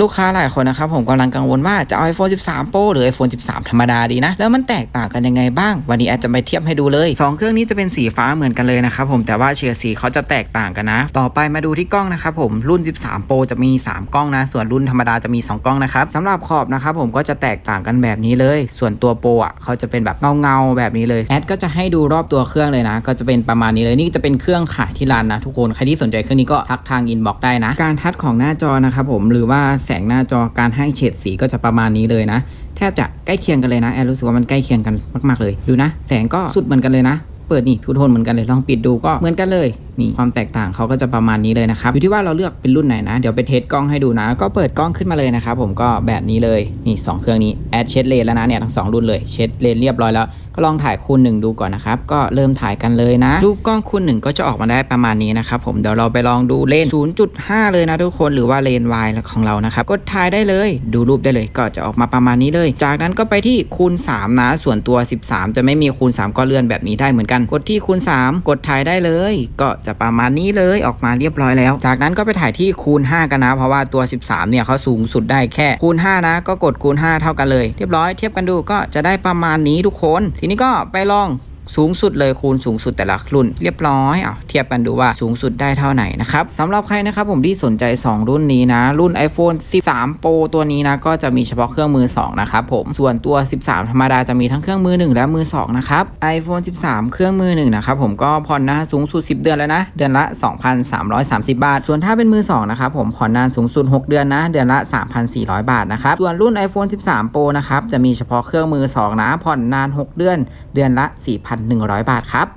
ลูกค้าหลายคนนะครับผมกำลังกังวลว่าจะเอา iPhone 13 Pro หรือ iPhone 13 ธรรมดาดีนะ แล้วมันแตกต่างกันยังไงบ้าง วันนี้อาจจะไปเทียบให้ดูเลย 2 เครื่องนี้จะเป็นสีฟ้าเหมือนกันเลยนะครับผมแต่ว่าเฉดสีเขาจะแตกต่างกันนะ ต่อไปมาดูที่กล้องนะครับผมรุ่น 13 Pro จะมี 3 กล้องนะ ส่วนรุ่นธรรมดาจะมี 2 กล้องนะครับสำหรับขอบนะครับผมก็จะแตกต่างกันแบบนี้เลย ส่วนตัวโปรอะเขาจะเป็นแบบเงาๆแบบนี้เลยแอดก็จะให้ดูรอบตัวเครื่องเลยนะ ก็จะเป็นประมาณนี้เลยนี่จะเป็นเครื่องขายที่ร้านนะทุกคนใครที่สนใจเครื่องนี้ก็ทักทางอินบ็อกได้นะ การทัดของหน้าจอนะครับผมหรือว่าแสงหน้าจอการให้เฉดสีก็จะประมาณนี้เลยนะ แทบจะใกล้เคียงกันเลยนะแอนรู้สึกว่ามันใกล้เคียงกันมาก ๆเลยดูนะ แสงก็สุดเหมือนกันเลยนะ เปิดนี่ทูโทนเหมือนกันเลยลองปิดดูก็เหมือนกันเลย นี่ความแตกต่างเขาก็จะประมาณนี้เลยนะครับอยู่ที่ว่าเราเลือกเป็นรุ่นไหนนะ เดี๋ยวไปเทสกล้องให้ดูนะ ก็เปิดกล้องขึ้นมาเลยนะครับผมก็แบบนี้เลยนี่สองเครื่องนี้แอดเช็ดเลนแล้วนะเนี่ยทั้งสองรุ่นเลยเช็ดเลนเรียบร้อยแล้วก็ลองถ่ายคูณหนึ่งดูก่อนนะครับ ก็เริ่มถ่ายกันเลยนะ รูปกล้องคูณหนึ่งก็จะออกมาได้ประมาณนี้นะครับผมเดี๋ยวเราไปลองดูเลน 0.5 เลยนะทุกคนหรือว่าเลน Y ของเรานะครับกดถ่ายได้เลย ดูรูปได้เลยก็จะออกมาประมาณนี้เลย จากนั้นก็ไปที่คูณ 3 นะ ส่วนตัว 13 จะไม่มีคูณ 3 ก็เลื่อนแบบนี้ได้เหมือนกัน กดที่คูณ 3 กดถ่ายได้เลย ก็จะประมาณนี้เลยออกมาเรียบร้อยแล้ว จากนั้นก็ไปถ่ายที่คูณ 5 กันนะ เพราะว่าตัว 13 เนี่ยเขาสูงสุดได้แค่คูณ 5 นะ ก็กดคูณ 5 เท่ากันเลย เรียบร้อยเทียบกันดูก็จะได้ประมาณนี้ทุกคน ทีนี้ก็ไปลอง สูงสุดเลยคูณสูงสุดแต่ละรุ่น เรียบร้อยอะเทียบกันดูว่าสูงสุดได้เท่าไหนนะครับสำหรับใครนะครับผมที่สนใจ 2 รุ่นนี้นะ รุ่น iPhone 13 Pro ตัวนี้นะก็จะมีเฉพาะเครื่องมือ 2 นะครับผมส่วนตัว 13 ธรรมดาจะมีทั้งเครื่องมือ 1 และมือ 2 นะครับ iPhone 13 เครื่องมือ 1 นะครับผมก็ผ่อนนานสูงสุด 10 เดือนแล้วนะ เดือนละ 2,330 บาท ส่วนถ้าเป็นมือ 2 นะครับผมผ่อนนานสูงสุด 6 เดือนนะ เดือนละ 3,400 บาทนะครับส่วนรุ่น iPhone 13 Pro นะครับจะมีเฉพาะเครื่องมือ 2 นะผ่อนนาน 6 เดือน เดือนละ1,100 บาทครับ